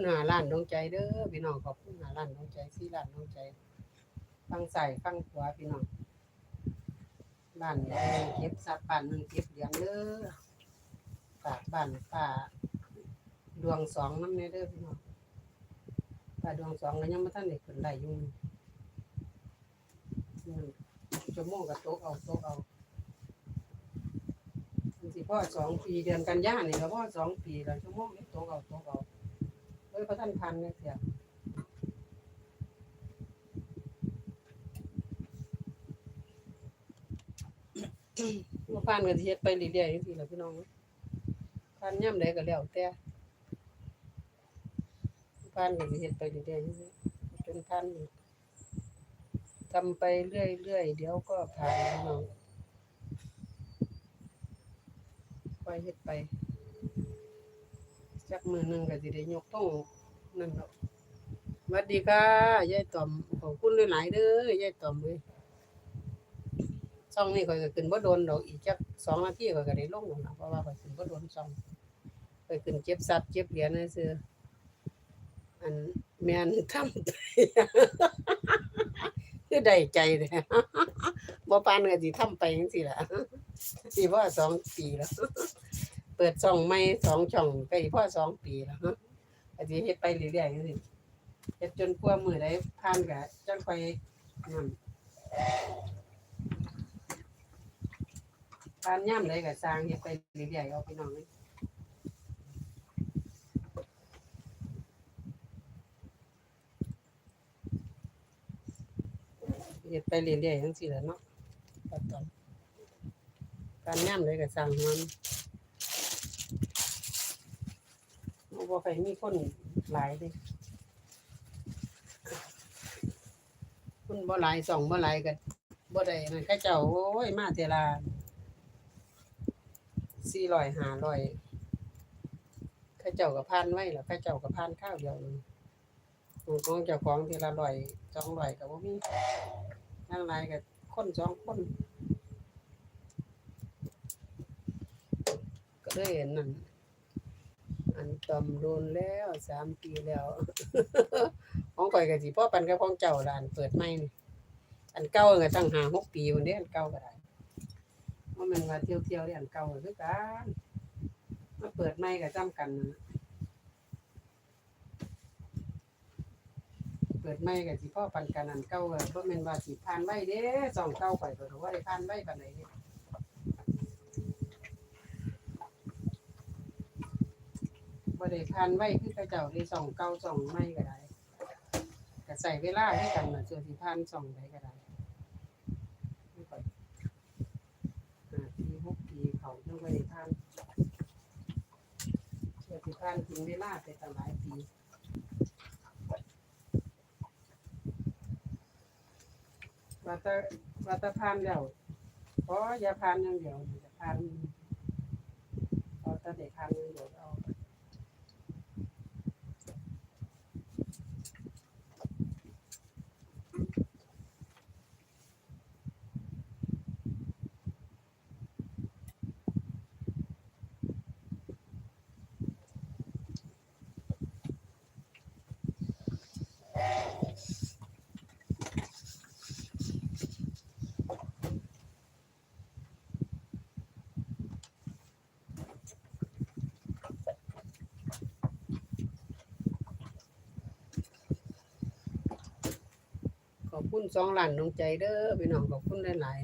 คุณหาล้านดวงใจเด้อพี่น้องขอบคุณหาล้านดวงใจสี่ล้านดวงใจ ฟังใส่ฟังขวาพี่น้องบ้านหนึ่งเก็บทรับ้านหนึ่งเก็บเหรียญเด้อฝากบ้านป้าดวงสองน้ำเนเด้อพี่น้องป้าดวงสองก็ยังไม่ทันได้ขึ้นได้ยู่อืมชั่วโมงกับโต๊ะเอาโต๊ะเอาสิพ่อสองปีเดือนกันยานี่ก็พ่อสองปีแล้วชั่วโมงนี้โต๊ะเอาโต๊ะเอา เฮ้ยพระท่านพันเนี่ยเสียมาผ่านก็สิเฮ็ดไปเรื่อยๆจังซี่ล่ะพี่น้องผ่านย่ำใดก็แล้วแต่ผ่านก็สิเฮ็ดไปเรื่อยๆจังซี่จนผ่านทำไปเรื่อยๆเดี๋ยวก็ผ่านพี่น้องค่อยเฮ็ดไป จักมือหนึ่งก็สิได้ยกต้องนั่นดอกสวัสดีค่ะยายต่อมขอบคุณหลายๆเด้อยายต่อมเว้ยช่องนี้ข่อยก็ขึ้นบ่โดนดอกอีกจักสองนาทีข่อยก็ได้ลงแล้วนะเพราะว่าข่อยขึ้นบ่โดนช่องข่อยขึ้นเจ็บสัตว์เจ็บเหรียญซื่ออันแม่นทำคือได้ใจแท้บ่ปานก็สิทำไปจังซี่ล่ะสิพอสองปีแล้ว เปิดช่องใหม่สองช่องก็อีกพอสองปีแล้วก็สิเฮ็ดไปเรื่อยๆจังซี่เฮ็ดจนกว่ามื้อใดผ่านก็จังค่อยนั่นทานย่ำเลยกับสร้างเฮ็ดไปเรื่อยๆเอาไปน้องเลยเฮ็ดไปเรื่อยๆจังซี่แหละเนาะตัดตอนการย่ำเลยกับสร้างมัน บ่บ่ค่มีคนหลายเด้คนบ่หลายสองบ่หลายก็บ่ได้นั่นเขาเจ้าโอ้ยมาแต่ละสี่ร้อยห้าร้อยข้าเจ้ากับพานไว้แล้วข้าเจ้ากับพานข้าวเดียวหนึงของเจ้าของเทละร้อยสองร้อยกับว่ามีนั่งไรกับคนสองคนก็เลยเห็นนั่น ต่ำโดนแล้วสามปีแล้ว ของข่อยก็สิพ่อปันกับของเจ้าล่ะอันเปิดใหม่นี่อันเก่าก็ตั้งหาหกปีคนนี้อันเก่าก็ได้ว่าะมันว่าเที่ยวเที่ยวเรียนเก่าคือกันมาเปิดไม่กับจ้ำกันนะเปิดไม่กับสิพ่อปันกันอันเก่าก็เพราะมันว่าสิผ่านไว้เด้สองเก่าไปก็รู้ว่าได้ผ่านไว้ปานไหนเด้ บ่ได้ผ่านไว้คือเขาเจ้าได้สองเก่าสองไม่ก็ได้ก็ใส่เวลาให้กันน่ะเจอสิผ่านสองได้ก็ได้ห้าปีหกปีเขาต้องไปทานเชื่อที่ทานกินเวลาไปตั้งหลายปีว่าแตว่าแตทานแล้วเพราะอย่าทานอย่างเดียวอย่าทานพอแต่เด็กทานอย่างเดียวเอา คุณสองล้านน้องใจเด้อพี่น้องขอบคุณหลาย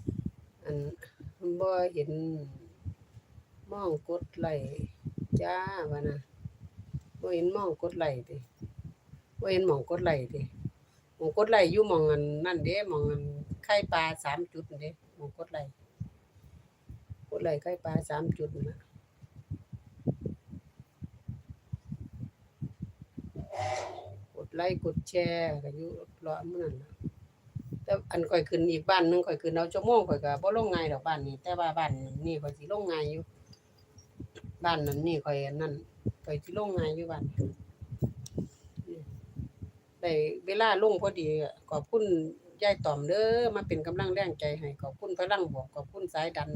ๆอันบ่เห็นมองกดไหลจ้าว่านะบ่เห็นมองกดไหลค์ติบ่เห็นหมองกดไหลค์ติหมองกดไหลอยู่มองอันนั่นเด้มองอันไข่ปลาสามจุดเด้หมองกดไหลกดไหลไข่ปลาสามจุดนะกด ไลค์กดแชร์ก็อยู่รอมื้อนั้นแต่อันข่อยขึ้นอีกบ้านนึงข่อยขึ้นเอาชั่วโมงข่อยก็บ่ลงง่ายดอกบ้านนี้ แต่ว่าบ้านนี้ข่อยสิลงง่ายอยู่บ้านนั้นนี่ข่อยอันนั่นข่อยสิลงง่ายอยู่บ้านนี้ได้เวลาลงพอดีขอบคุณยายต่อมเด้อมาเป็นกำลังแรงใจให้ขอบคุณพลังบวกขอบคุณสายดัน